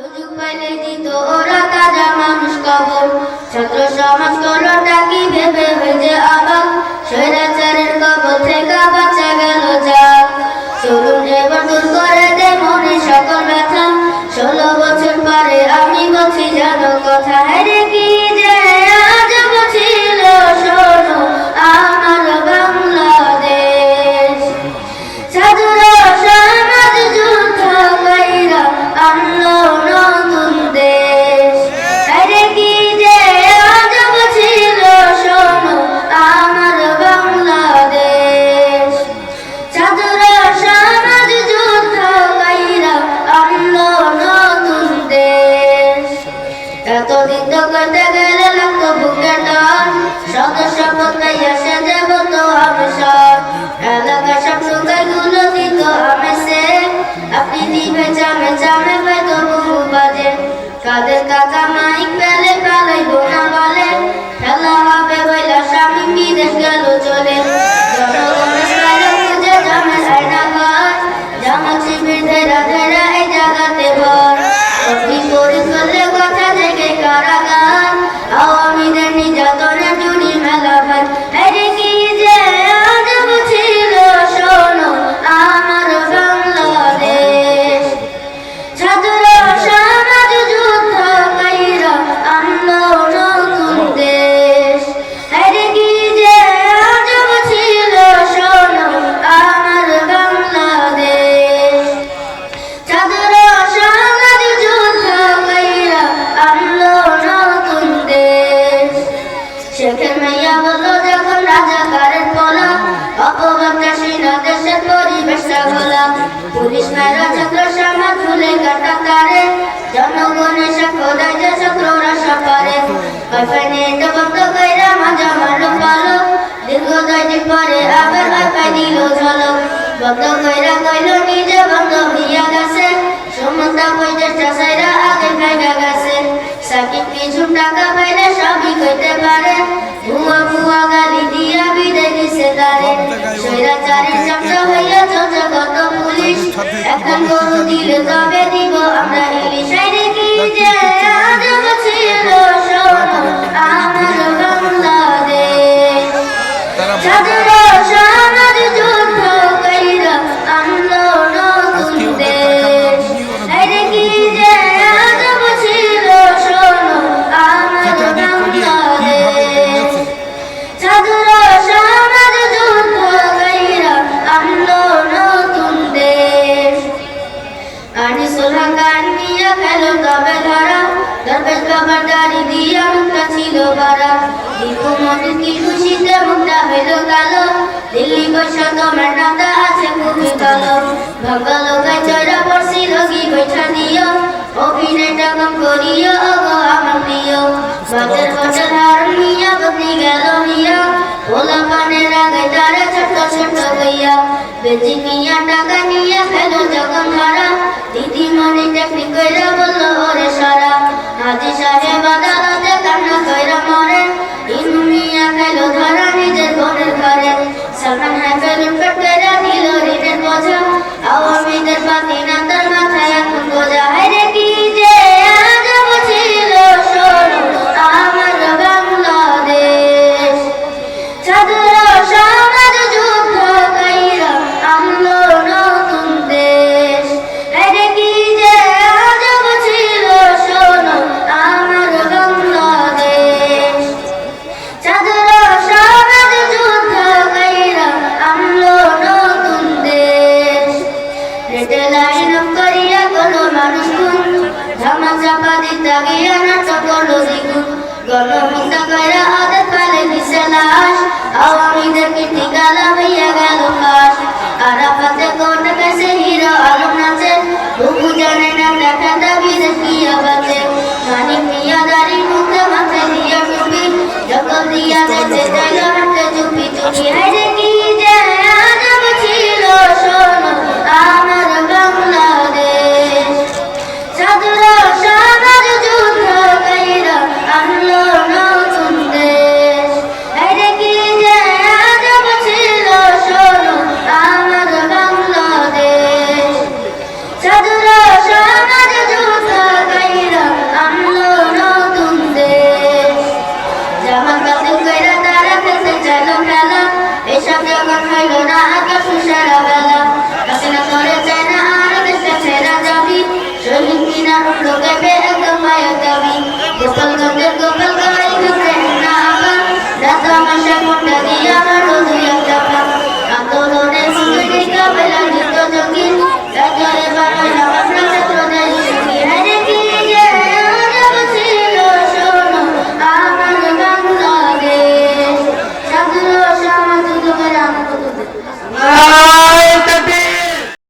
সুযোগ পাইলে দিত ওরা তাজা মানুষ কবর। ছাত্র সমাজ যারা ছাত্র সমাজ ভুলে কাটা তারে জনগণের সকল যে ছাত্ররা সকারে। কফেনে তো বন্ধ কইরা মাজা মারো পালো দীর্ঘ দশ পরে আবার কফে দিল ঝলক বন্ধ কইরা কইল, নিজে বন্ধ হইয়া গেছে, সমস্ত বইটা চাষাইরা আগে ফেগা গেছে। সাকিব পিছু মন্দির যাবে বারা দিকু মধু কি খুশিতে মুখটা হইল কালো দিল্লি বসা তোমার নামটা আছে খুবই ভালো ভাঙ্গা লোকায় চড়া পড়ছি রোগী বৈঠা দিও। অভিনয়টা কম করিও অগো আমার প্রিয়। বাতের বছর হারণ মিয়া বদলি গেল মিয়া। ওলা পানের আগে তারা ছোট্ট ছোট্ট হইয়া। বেজি মিয়া টাকা নিয়ে ফেলো যখন ধরা দিদিমণি চাকরি কইরা বলল, ওরে সারা। হাজি সাহেব مليون تقول ذكر قالوا من دقير هذا فلن سلاش أو من ذكر تقال بيا قالوا خاش عرفت كونك سهير على